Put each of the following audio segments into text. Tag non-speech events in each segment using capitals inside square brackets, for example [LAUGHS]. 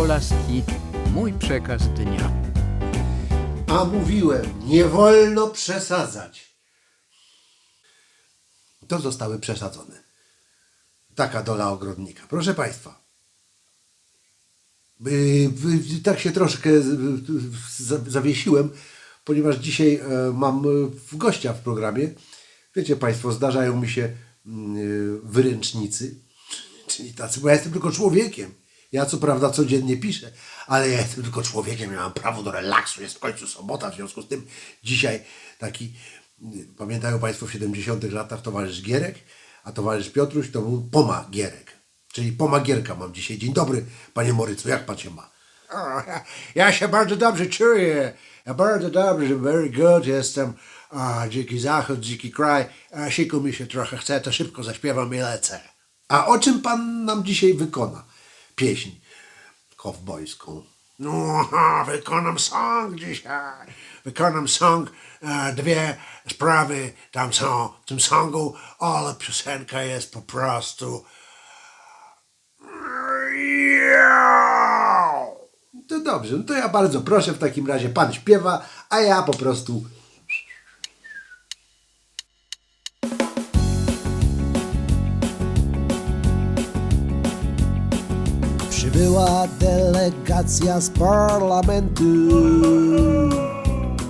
Polaski, mój przekaz dnia. A mówiłem, nie wolno przesadzać. To zostały przesadzone. Taka dola ogrodnika. Proszę Państwa. Yy, yy, Tak się troszkę za- zawiesiłem, ponieważ dzisiaj e, mam e, gościa w programie. Wiecie Państwo, zdarzają mi się mm, wyręcznicy, czyli tacy, bo ja jestem tylko człowiekiem. Ja co prawda codziennie piszę, ale ja jestem tylko człowiekiem, ja mam prawo do relaksu, jest w końcu sobota, w związku z tym dzisiaj taki, pamiętają Państwo w 70 latach towarzysz Gierek, a towarzysz Piotruś to był Poma Gierek, czyli Poma Gierka mam dzisiaj. Dzień dobry, Panie Morycu, jak Pan się ma? [LAUGHS] Ja się bardzo dobrze czuję. Ja bardzo dobrze, very good jestem. A, dziki zachód, dziki kraj. A, siku mi się trochę chce, to szybko zaśpiewam i lecę. A o czym Pan nam dzisiaj wykona pieśń kowbojską? No, wykonam song dzisiaj. Wykonam song. E, dwie sprawy tam są w tym songu, ale piosenka jest po prostu... To dobrze, no to ja bardzo proszę, w takim razie Pan śpiewa, a ja po prostu Przybyła delegacja z parlamentu,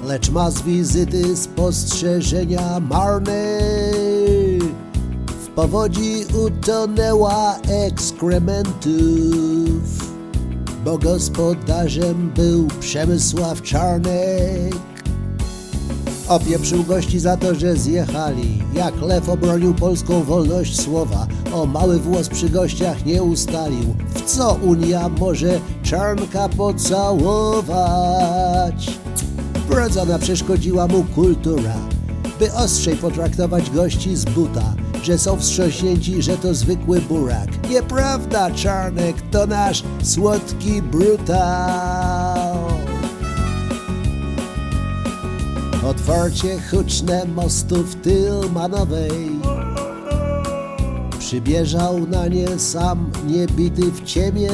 lecz ma z wizyty spostrzeżenia marne. W powodzi utonęła ekskrementów, bo gospodarzem był Przemysław Czarnek. Opieprzył gości za to, że zjechali. Jak lew obronił polską wolność słowa. O mały włos przy gościach nie ustalił. W co Unia może czarnka pocałować? Wrodzona przeszkodziła mu kultura, by ostrzej potraktować gości z buta, że są wstrząśnięci, że to zwykły burak. Nieprawda, czarnek to nasz słodki brutal. Otwarcie huczne mostów Tylmanowej Przybieżał na nie sam niebity w ciemię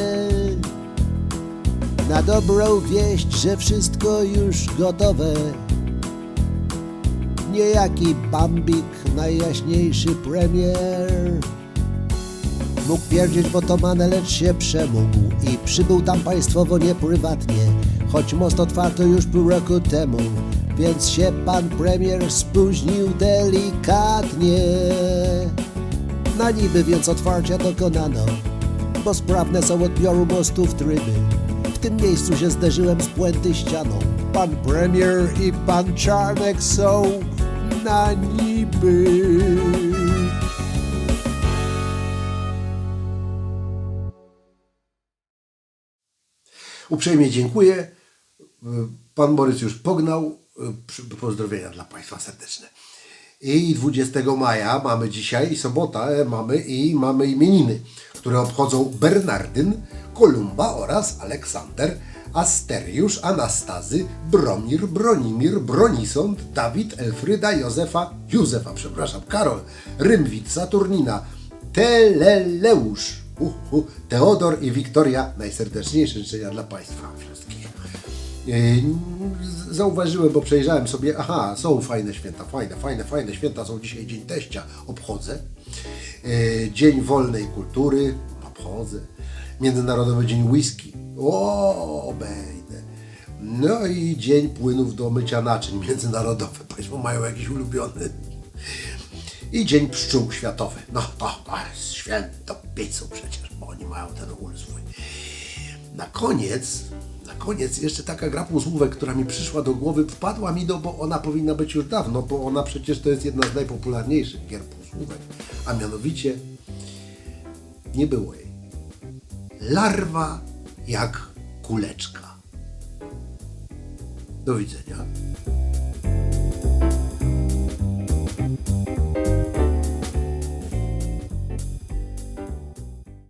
Na dobrą wieść, że wszystko już gotowe Niejaki Bambik, najjaśniejszy premier Mógł pierdzieć w otomanę, lecz się przemógł i przybył tam państwowo, nie prywatnie. Choć most otwarto już pół roku temu, więc się pan premier spóźnił delikatnie. Na niby więc otwarcia dokonano, bo sprawne są odbioru mostów tryby. W tym miejscu się zderzyłem z puenty ścianą. Pan premier i pan Czarnek są na niby. uprzejmie dziękuję. Pan Borys już pognał. Pozdrowienia dla Państwa serdeczne. I 20 maja mamy dzisiaj, sobota, e, mamy i mamy imieniny, które obchodzą Bernardyn, Kolumba oraz Aleksander, Asteriusz, Anastazy, Bromir, Bronimir, Bronisąd, Dawid, Elfryda, Józefa, Józefa, przepraszam, Karol, Rymwit, Saturnina, Teleleusz, uh, uh, Teodor i Wiktoria. Najserdeczniejsze życzenia dla Państwa wszystkich. Z- Zauważyłem, bo przejrzałem sobie, aha, są fajne święta, fajne, fajne, fajne święta, są dzisiaj Dzień Teścia, obchodzę. Yy, Dzień Wolnej Kultury, obchodzę. Międzynarodowy Dzień Whisky, o, obejdę. No i Dzień Płynów do mycia naczyń, [LAUGHS] międzynarodowy. Państwo mają jakiś ulubiony. I Dzień Pszczół Światowy. No to, to jest święto pizzu przecież, bo oni mają ten ul swój. Na koniec, koniec jeszcze taka gra półsłówek, która mi przyszła do głowy, wpadła mi do, bo ona powinna być już dawno, bo ona przecież to jest jedna z najpopularniejszych gier półsłówek, a mianowicie nie było jej. Larwa jak kuleczka. Do widzenia.